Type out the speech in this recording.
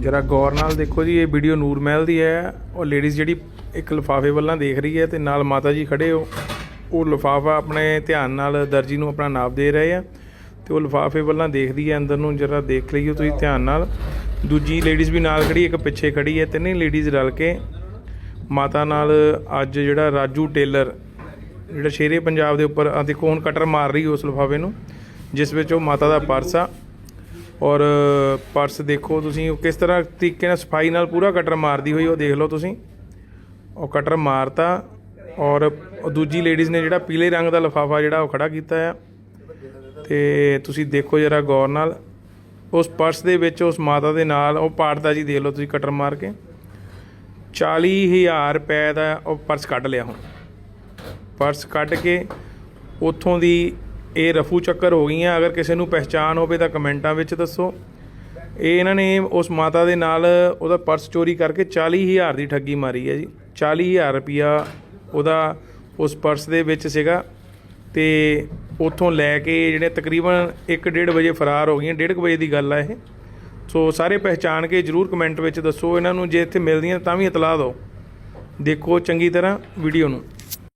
ਜਰਾ ਗੌਰ ਨਾਲ ਦੇਖੋ ਜੀ, ਇਹ ਵੀਡੀਓ ਨੂਰ ਮਹਿਲ ਦੀ ਹੈ। ਉਹ ਲੇਡੀਜ਼ ਜਿਹੜੀ ਇੱਕ ਲਿਫਾਫੇ ਵੱਲਾਂ ਦੇਖ ਰਹੀ ਹੈ ਤੇ ਨਾਲ ਮਾਤਾ ਜੀ ਖੜੇ ਹੋ। ਉਹ ਲਿਫਾਫਾ ਆਪਣੇ ਧਿਆਨ ਨਾਲ ਦਰਜੀ ਨੂੰ ਆਪਣਾ ਨਾਪ ਦੇ ਰਹੇ ਆ ਤੇ ਉਹ ਲਿਫਾਫੇ ਵੱਲਾਂ ਦੇਖਦੀ ਹੈ, ਅੰਦਰ ਨੂੰ ਜਰਾ ਦੇਖ ਲਈਓ ਤੁਸੀਂ ਧਿਆਨ ਨਾਲ। ਦੂਜੀ ਲੇਡੀਜ਼ ਵੀ ਨਾਲ ਖੜੀ, ਇੱਕ ਪਿੱਛੇ ਖੜੀ ਹੈ, ਤਿੰਨੇ ਲੇਡੀਜ਼ ਰਲ ਕੇ। ਮਾਤਾ ਨਾਲ ਅੱਜ ਜਿਹੜਾ ਰਾਜੂ ਟੇਲਰ, ਜਿਹੜਾ ਸ਼ੇਰੇ ਪੰਜਾਬ ਦੇ ਉੱਪਰ ਆ ਦੇਖੋ, ਹੁਣ ਕਟਰ ਮਾਰ ਰਹੀ ਉਸ ਲਿਫਾਫੇ ਨੂੰ, ਜਿਸ ਵਿੱਚ ਉਹ ਮਾਤਾ ਦਾ ਪਰਸ ਆ। ਔਰ ਪਰਸ ਦੇਖੋ ਤੁਸੀਂ, ਉਹ ਕਿਸ ਤਰ੍ਹਾਂ ਤਰੀਕੇ ਨਾਲ ਸਫ਼ਾਈ ਨਾਲ ਪੂਰਾ ਕਟਰ ਮਾਰਦੀ ਹੋਈ, ਉਹ ਦੇਖ ਲਓ ਤੁਸੀਂ। ਉਹ ਕਟਰ ਮਾਰਤਾ ਔਰ ਦੂਜੀ ਲੇਡੀਜ਼ ਨੇ ਜਿਹੜਾ ਪੀਲੇ ਰੰਗ ਦਾ ਲਿਫਾਫਾ ਜਿਹੜਾ ਉਹ ਖੜਾ ਕੀਤਾ ਆ। ਤੇ ਤੁਸੀਂ ਦੇਖੋ ਜਰਾ ਗੌਰ ਨਾਲ, ਉਸ ਪਰਸ ਦੇ ਵਿੱਚ, ਉਸ ਮਾਤਾ ਦੇ ਨਾਲ, ਉਹ ਪਾੜਦਾ ਜੀ ਦੇਖ ਲਓ ਤੁਸੀਂ ਕਟਰ ਮਾਰ ਕੇ। 40000 ਰੁਪਏ ਦਾ ਉਹ ਪਰਸ ਕੱਢ ਲਿਆ ਹੁਣ। ਪਰਸ ਕੱਢ ਕੇ ਉੱਥੋਂ ਦੀ ਇਹ ਰਫੂ ਚੱਕਰ ਹੋ ਗਈਆਂ। ਅਗਰ ਕਿਸੇ ਨੂੰ ਪਹਿਚਾਨ ਹੋਵੇ ਤਾਂ ਕਮੈਂਟਾਂ ਵਿੱਚ ਦੱਸੋ। ਇਹ ਇਹਨਾਂ ਨੇ ਉਸ ਮਾਤਾ ਦੇ ਨਾਲ ਉਹਦਾ ਪਰਸ ਚੋਰੀ ਕਰਕੇ 40000 ਦੀ ਠੱਗੀ ਮਾਰੀ ਹੈ ਜੀ। 40000 ਰੁਪਿਆ ਉਹਦਾ ਉਸ ਪਰਸ ਦੇ ਵਿੱਚ ਸੀਗਾ। ਤੇ ਉੱਥੋਂ ਲੈ ਕੇ ਜਿਹੜੇ ਤਕਰੀਬਨ 1:30 ਵਜੇ ਫਰਾਰ ਹੋ ਗਈਆਂ। 1:30 ਵਜੇ ਦੀ ਗੱਲ ਆ ਇਹ। ਸੋ ਸਾਰੇ ਪਹਿਚਾਨ ਕੇ ਜਰੂਰ ਕਮੈਂਟ ਵਿੱਚ ਦੱਸੋ। ਇਹਨਾਂ ਨੂੰ ਜੇ ਇੱਥੇ ਮਿਲਦੀਆਂ ਤਾਂ ਵੀ ਇਤਲਾਹ ਦਿਓ। ਦੇਖੋ ਚੰਗੀ ਤਰ੍ਹਾਂ ਵੀਡੀਓ ਨੂੰ।